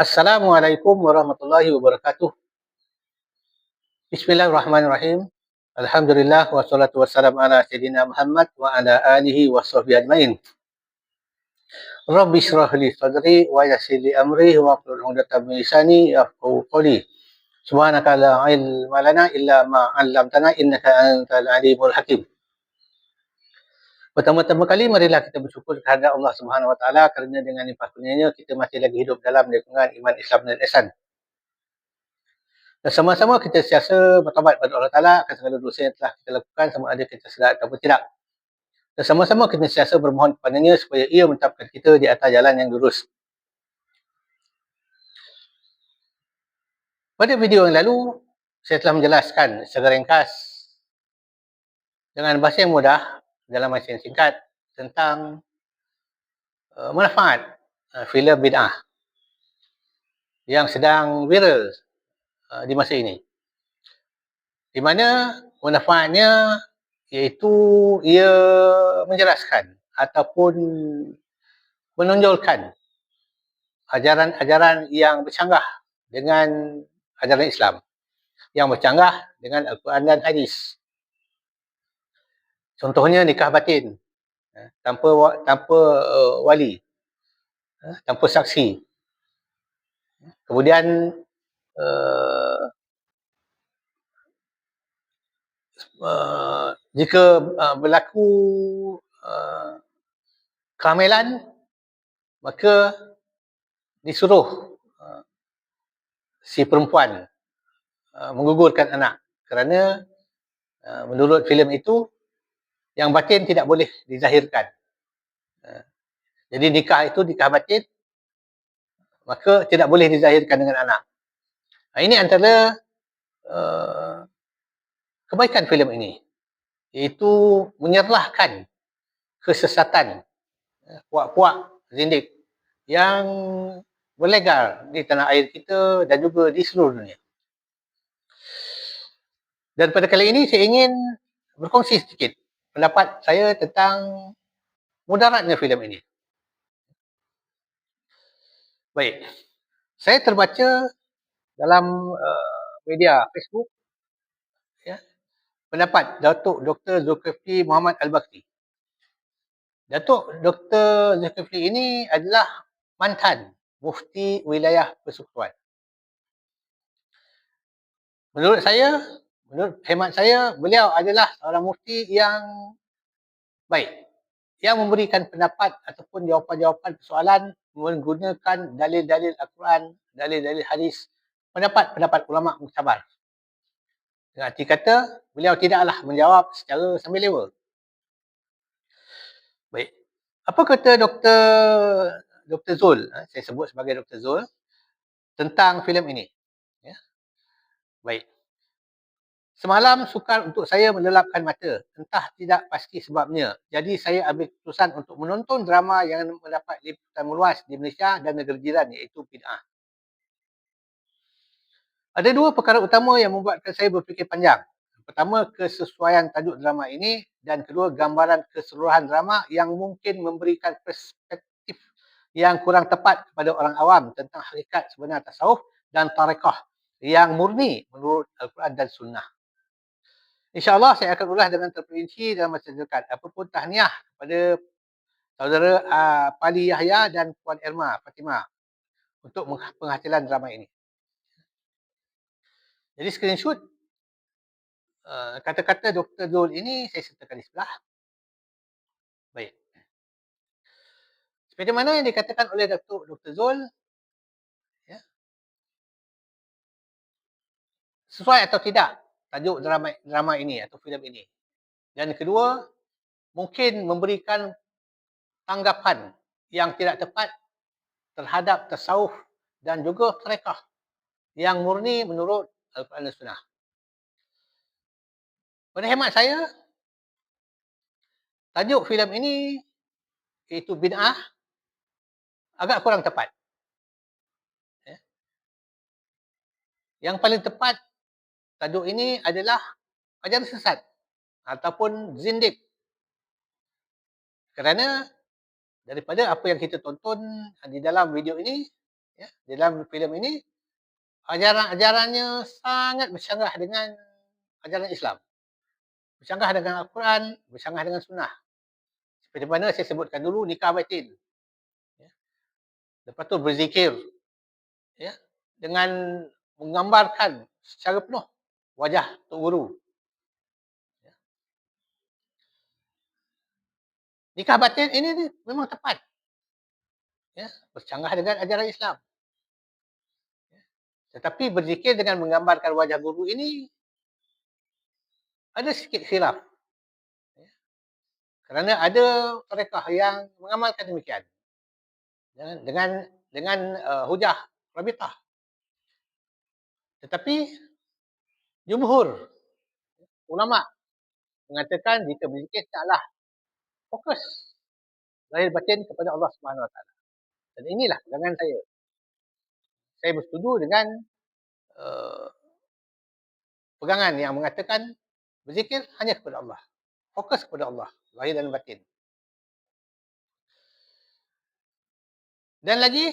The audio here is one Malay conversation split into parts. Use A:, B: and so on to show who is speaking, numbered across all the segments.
A: Assalamualaikum warahmatullahi wabarakatuh. Bismillahirrahmanirrahim. Alhamdulillah wassalatu wassalamu ala sayyidina Muhammad wa ala alihi wa sahbihi ajmain. Rabbi syrah li sadri wa yassir li amri wa hlul 'uqdatam min lisani yafqahu qawli. Subhanaka la ilma lana illa ma 'allamtana innaka antal alimul hakim. Pertama-tama kali marilah kita bersyukur kepada Allah Subhanahu Wa Taala kerana dengan limpah kurnianya kita masih lagi hidup dalam lingkungan iman Islam dan ihsan. Dan sama-sama kita siasa bertawabat kepada Allah Taala akan segala dosa yang telah kita lakukan sama ada kita sedar ataupun tidak. Dan sama-sama kita siasa bermohon kepadanya supaya ia menetapkan kita di atas jalan yang lurus. Pada video yang lalu, saya telah menjelaskan secara ringkas dengan bahasa yang mudah dalam masa yang singkat tentang uh, manfaat uh, filem bid'ah yang sedang viral uh, di masa ini. Di mana manfaatnya iaitu ia menjelaskan ataupun menonjolkan ajaran-ajaran yang bercanggah dengan ajaran Islam yang bercanggah dengan Al-Quran dan Hadis Contohnya nikah batin eh, tanpa tanpa uh, wali, uh, tanpa saksi. Kemudian uh, uh, jika uh, berlaku uh, kehamilan maka disuruh uh, si perempuan uh, menggugurkan anak kerana uh, menurut filem itu yang batin tidak boleh dizahirkan. Ha. Jadi nikah itu nikah batin, maka tidak boleh dizahirkan dengan anak. Ha, ini antara uh, kebaikan filem ini. Iaitu menyerlahkan kesesatan uh, puak-puak zindik yang berlegar di tanah air kita dan juga di seluruh dunia. Dan pada kali ini saya ingin berkongsi sedikit pendapat saya tentang mudaratnya filem ini. Baik. Saya terbaca dalam uh, media Facebook ya, pendapat Datuk Dr. Zulkifli Muhammad Al-Bakri. Datuk Dr. Zulkifli ini adalah mantan mufti wilayah persekutuan. Menurut saya, menurut hemat saya, beliau adalah seorang mufti yang baik. Yang memberikan pendapat ataupun jawapan-jawapan persoalan menggunakan dalil-dalil Al-Quran, dalil-dalil hadis, pendapat-pendapat ulama muktabar. Dengan arti kata, beliau tidaklah menjawab secara sambil lewa. Baik. Apa kata Dr. Dr. Zul, eh, saya sebut sebagai Dr. Zul, tentang filem ini? Ya. Baik. Semalam sukar untuk saya melelapkan mata. Entah tidak pasti sebabnya. Jadi saya ambil keputusan untuk menonton drama yang mendapat liputan meluas di Malaysia dan negara jiran iaitu Bid'ah. Ada dua perkara utama yang membuatkan saya berfikir panjang. Pertama, kesesuaian tajuk drama ini dan kedua, gambaran keseluruhan drama yang mungkin memberikan perspektif yang kurang tepat kepada orang awam tentang hakikat sebenar tasawuf dan tarekah yang murni menurut Al-Quran dan Sunnah. InsyaAllah saya akan ulas dengan terperinci dalam masa dekat. Apapun tahniah kepada saudara uh, Pali Yahya dan Puan Irma Fatimah untuk penghasilan drama ini. Jadi screenshot uh, kata-kata Dr. Zul ini saya sertakan di sebelah. Baik. Seperti mana yang dikatakan oleh Dr. Dr. Zul, ya, sesuai atau tidak tajuk drama drama ini atau filem ini. Dan kedua, mungkin memberikan tanggapan yang tidak tepat terhadap tasawuf dan juga tarekah yang murni menurut Al-Quran dan Sunnah. Pada hemat saya, tajuk filem ini iaitu bid'ah agak kurang tepat. Ya. Yang paling tepat tajuk ini adalah ajaran sesat ataupun zindik. Kerana daripada apa yang kita tonton di dalam video ini, Ya, dalam filem ini ajaran-ajarannya sangat bercanggah dengan ajaran Islam. Bercanggah dengan Al-Quran, bercanggah dengan sunnah. Seperti mana saya sebutkan dulu nikah batin. Ya. Lepas tu berzikir. Ya. Dengan menggambarkan secara penuh wajah Tok Guru. Ya. Nikah batin ini memang tepat. Ya. Bercanggah dengan ajaran Islam. Tetapi berzikir dengan menggambarkan wajah guru ini ada sikit khilaf. Ya. Kerana ada mereka yang mengamalkan demikian. Dengan dengan, dengan uh, hujah Rabitah. Tetapi jumhur ulama mengatakan jika berzikir taklah fokus lahir batin kepada Allah Subhanahu Wa Taala. Dan inilah pegangan saya saya bersetuju dengan uh, pegangan yang mengatakan berzikir hanya kepada Allah. Fokus kepada Allah, lahir dan batin. Dan lagi,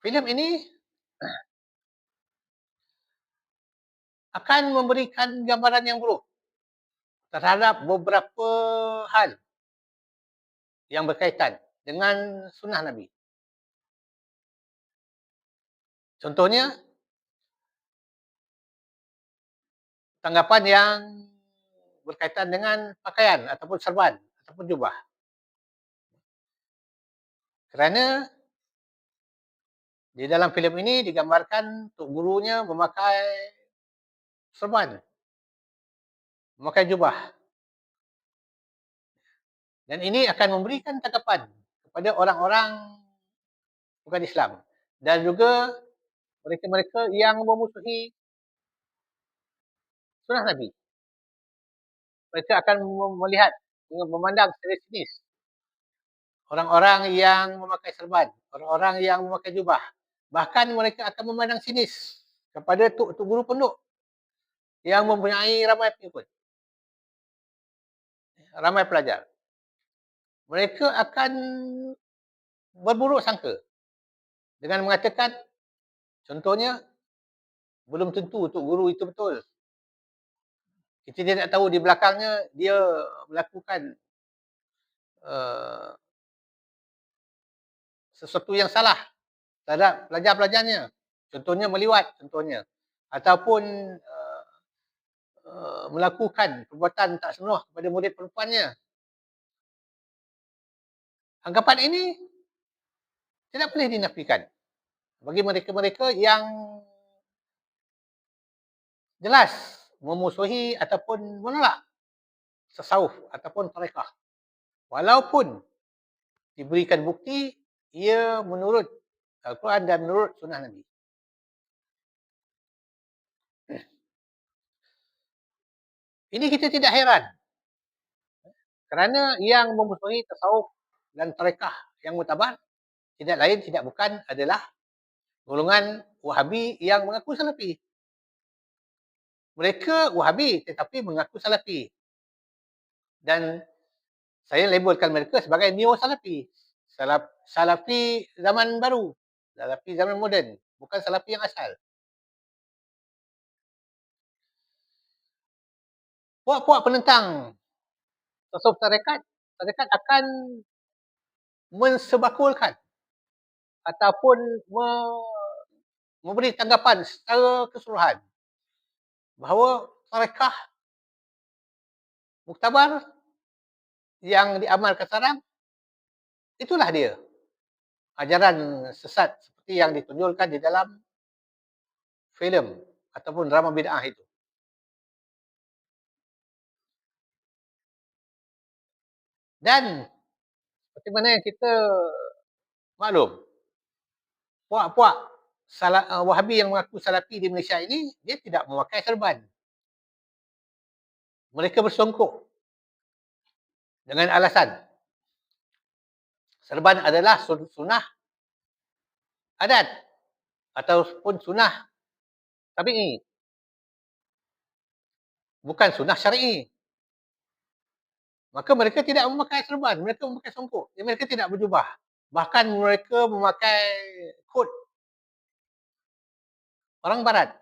A: filem ini akan memberikan gambaran yang buruk terhadap beberapa hal yang berkaitan dengan sunnah Nabi. Contohnya, tanggapan yang berkaitan dengan pakaian ataupun serban ataupun jubah. Kerana di dalam filem ini digambarkan untuk gurunya memakai serban, memakai jubah. Dan ini akan memberikan tanggapan kepada orang-orang bukan Islam. Dan juga mereka-mereka yang memusuhi sunnah Nabi. Mereka akan melihat, memandang secara sinis orang-orang yang memakai serban, orang-orang yang memakai jubah. Bahkan mereka akan memandang sinis kepada tuk guru penduk yang mempunyai ramai pengikut. Ramai pelajar. Mereka akan berburuk sangka dengan mengatakan Contohnya, belum tentu untuk guru itu betul. Kita tidak tahu di belakangnya dia melakukan uh, sesuatu yang salah terhadap pelajar-pelajarnya. Contohnya meliwat, contohnya. Ataupun uh, uh, melakukan perbuatan tak senonoh kepada murid perempuannya. Anggapan ini tidak boleh dinafikan bagi mereka-mereka yang jelas memusuhi ataupun menolak sesawuf ataupun tarekah. Walaupun diberikan bukti ia menurut Al-Quran dan menurut sunnah Nabi. Ini kita tidak heran. Kerana yang memusuhi tasawuf dan tarekah yang mutabar tidak lain tidak bukan adalah golongan Wahabi yang mengaku Salafi. Mereka Wahabi tetapi mengaku Salafi. Dan saya labelkan mereka sebagai Neo Salafi. Salaf, Salafi zaman baru. Salafi zaman moden. Bukan Salafi yang asal. Puak-puak penentang tasawuf tarekat, tarekat akan mensebakulkan ataupun me, memberi tanggapan secara keseluruhan bahawa tarekah muktabar yang diamalkan sekarang itulah dia ajaran sesat seperti yang ditunjukkan di dalam filem ataupun drama bid'ah itu. Dan seperti mana kita maklum, puak-puak uh, Wahabi yang mengaku Salafi di Malaysia ini, dia tidak memakai serban. Mereka bersongkok dengan alasan serban adalah sunnah adat ataupun sunnah tabi'i. Bukan sunnah syar'i. Maka mereka tidak memakai serban, mereka memakai songkok. Mereka tidak berjubah. Bahkan mereka memakai kod Orang barat.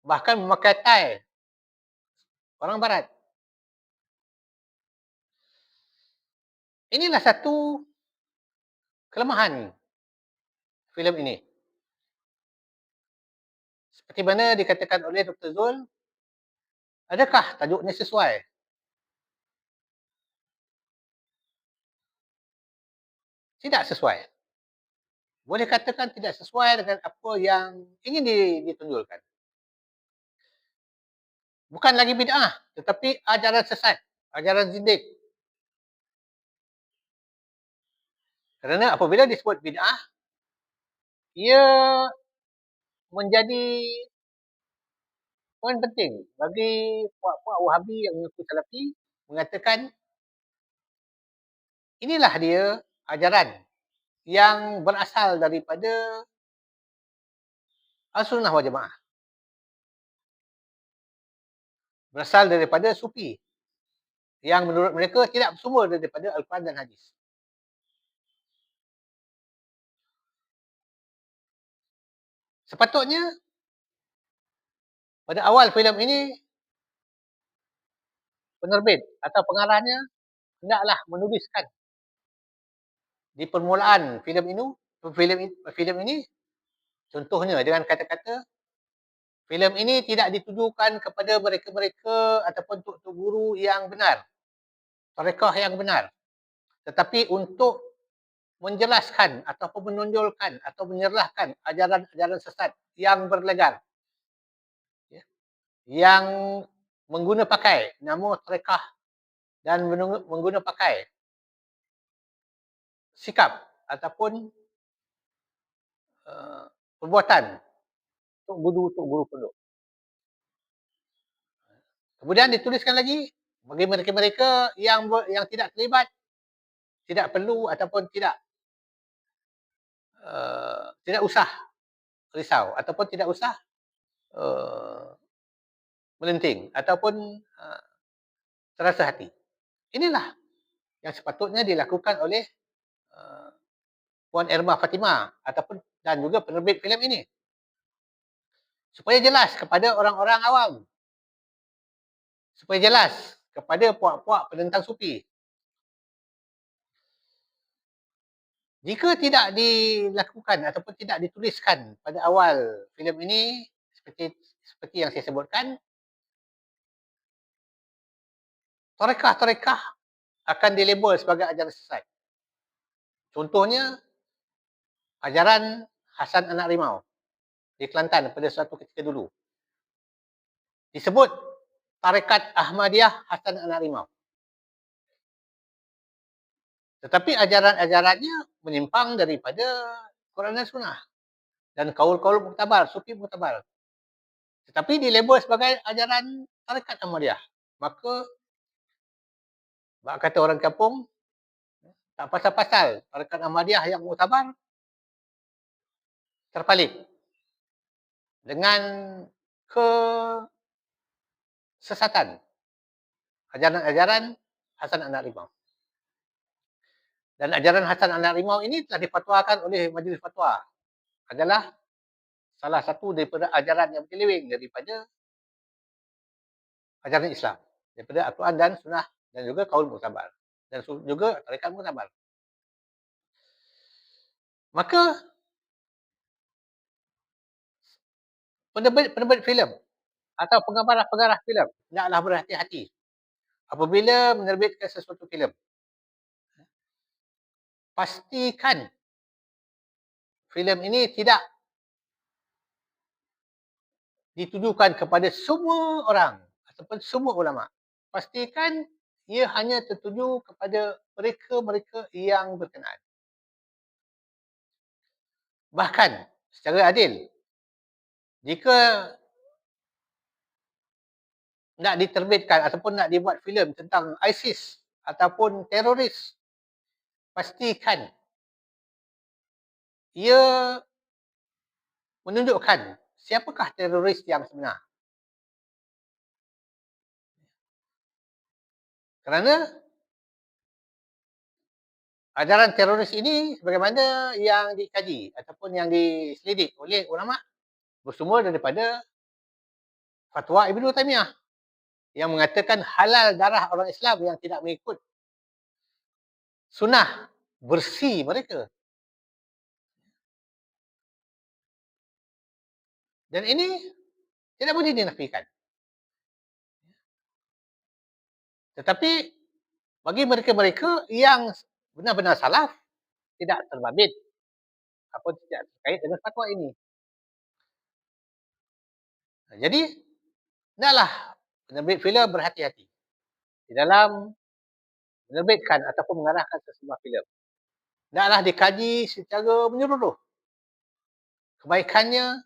A: Bahkan memakai tie. Orang barat. Inilah satu kelemahan filem ini. Seperti mana dikatakan oleh Dr. Zul, adakah tajuknya sesuai? Tidak sesuai. Boleh katakan tidak sesuai dengan apa yang ingin ditunjulkan. Bukan lagi bid'ah, tetapi ajaran sesat, ajaran zindik. Kerana apabila disebut bid'ah, ia menjadi poin penting bagi puak-puak wahabi yang mengaku salafi mengatakan inilah dia ajaran yang berasal daripada Al-Sunnah wal Jamaah. Berasal daripada Sufi. Yang menurut mereka tidak bersumber daripada Al-Quran dan Hadis. Sepatutnya pada awal filem ini penerbit atau pengarahnya hendaklah menuliskan di permulaan filem ini filem filem ini contohnya dengan kata-kata filem ini tidak ditujukan kepada mereka-mereka ataupun tok-tok guru yang benar tarekah yang benar tetapi untuk menjelaskan ataupun menonjolkan atau menyerahkan ajaran-ajaran sesat yang berlegar. Ya. Yang mengguna pakai nama terekah dan mengguna pakai sikap ataupun uh, perbuatan untuk guru untuk guru pondok. Kemudian dituliskan lagi bagi mereka-mereka yang yang tidak terlibat tidak perlu ataupun tidak Uh, tidak usah risau ataupun tidak usah uh, melenting ataupun uh, terasa hati. Inilah yang sepatutnya dilakukan oleh uh, Puan Erma Fatimah ataupun dan juga penerbit filem ini. Supaya jelas kepada orang-orang awam. Supaya jelas kepada puak-puak penentang supi Jika tidak dilakukan ataupun tidak dituliskan pada awal filem ini seperti seperti yang saya sebutkan tarekah-tarekah akan dilabel sebagai ajaran sesat. Contohnya ajaran Hasan Anak Rimau di Kelantan pada suatu ketika dulu. Disebut tarekat Ahmadiyah Hasan Anak Rimau. Tetapi ajaran-ajarannya menyimpang daripada Quran dan Sunnah. Dan kaul-kaul muktabar, sufi muktabar. Tetapi dilabel sebagai ajaran tarekat Ahmadiyah. Maka, bak kata orang kampung, tak pasal-pasal tarekat Ahmadiyah yang muktabar terpalit dengan kesesatan ajaran-ajaran Hasan Anak Rimau. Dan ajaran Hasan Anak Rimau ini telah difatwakan oleh Majlis Fatwa. Adalah salah satu daripada ajaran yang berkelewing daripada ajaran Islam. Daripada Al-Quran dan Sunnah dan juga Kaul Mutabar. Dan juga Tarikat Mutabar. Maka penerbit, penerbit filem atau pengarah-pengarah filem hendaklah berhati-hati apabila menerbitkan sesuatu filem pastikan filem ini tidak ditujukan kepada semua orang ataupun semua ulama. Pastikan ia hanya tertuju kepada mereka-mereka yang berkenaan. Bahkan secara adil, jika nak diterbitkan ataupun nak dibuat filem tentang ISIS ataupun teroris pastikan ia menunjukkan siapakah teroris yang sebenar. Kerana ajaran teroris ini sebagaimana yang dikaji ataupun yang diselidik oleh ulama bersumber daripada fatwa Ibnu Taimiyah yang mengatakan halal darah orang Islam yang tidak mengikut sunnah bersih mereka. Dan ini tidak boleh dinafikan. Tetapi bagi mereka-mereka yang benar-benar salaf tidak terbabit apa tidak terkait dengan fatwa ini. Jadi, hendaklah penerbit filem berhati-hati di dalam menerbitkan ataupun mengarahkan sesebuah filem. Hendaklah dikaji secara menyeluruh. Kebaikannya,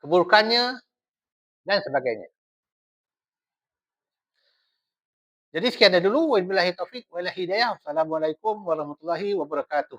A: keburukannya dan sebagainya. Jadi sekian dulu. Wabillahi taufiq wa hidayah. Assalamualaikum warahmatullahi wabarakatuh.